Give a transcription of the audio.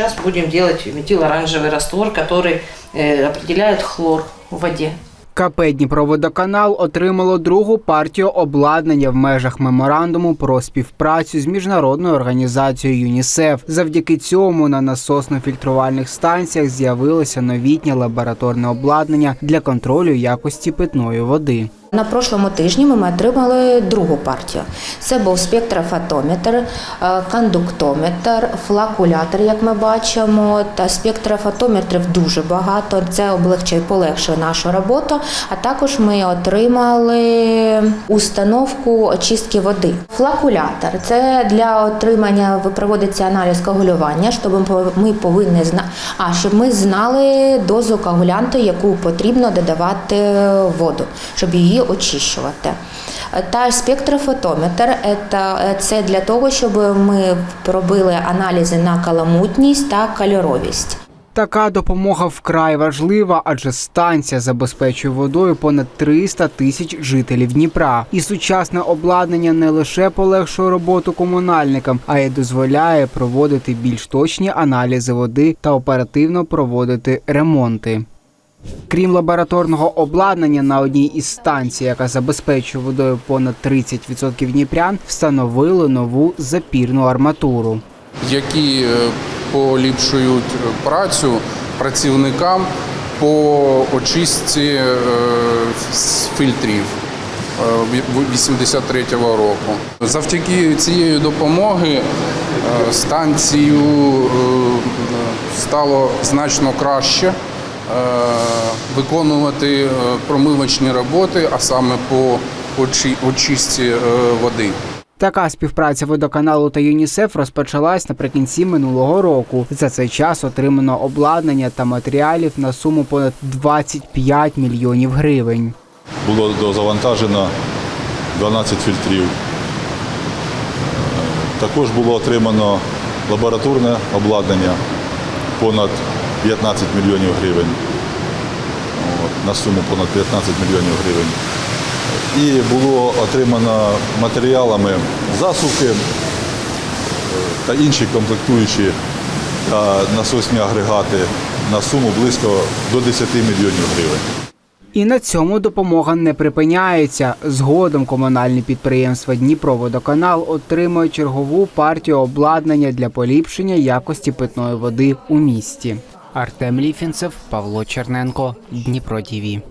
Сейчас будем делать метилоранжевый раствор, который э, определяет хлор в воде. КП Дніпроводоканал отримало другу партію обладнання в межах меморандуму про співпрацю з міжнародною організацією ЮНІСЕФ. Завдяки цьому на насосно-фільтрувальних станціях з'явилося новітнє лабораторне обладнання для контролю якості питної води. На прошлому тижні ми отримали другу партію. Це був спектрофотометр, е, кондуктометр, флакулятор, як ми бачимо. Та спектрофотометрів дуже багато. Це облегчує полегшує нашу роботу. А також ми отримали установку очистки води. Флакулятор це для отримання проводиться аналіз коагулювання, щоб ми повинні зна... а щоб ми знали дозу коагулянту, яку потрібно додавати воду, щоб її очищувати. Та спектрофотометр це- це для того, щоб ми робили аналізи на каламутність та кольоровість. Така допомога вкрай важлива, адже станція забезпечує водою понад 300 тисяч жителів Дніпра. І сучасне обладнання не лише полегшує роботу комунальникам, а й дозволяє проводити більш точні аналізи води та оперативно проводити ремонти. Крім лабораторного обладнання на одній із станцій, яка забезпечує водою понад 30% дніпрян, встановили нову запірну арматуру. які е, поліпшують е, працю працівникам по очистці е, фільтрів е, ві- 83-го року. Завдяки цієї допомоги е, станцію е, стало значно краще е, виконувати е, промивочні роботи, а саме по очистці е, води. Така співпраця водоканалу та ЮНІСЕФ розпочалась наприкінці минулого року. За цей час отримано обладнання та матеріалів на суму понад 25 мільйонів гривень. було дозавантажено 12 фільтрів. Е, Також було отримано лабораторне обладнання понад 15 мільйонів гривень. На суму понад 15 мільйонів гривень. І було отримано матеріалами засувки е, та інші комплектуючі та насосні агрегати на суму близько до 10 мільйонів гривень. І на цьому допомога не припиняється. Згодом комунальні підприємства Дніпроводоканал отримують чергову партію обладнання для поліпшення якості питної води у місті. Артем Ліфінцев, Павло Черненко, Дніпро ТІВІ.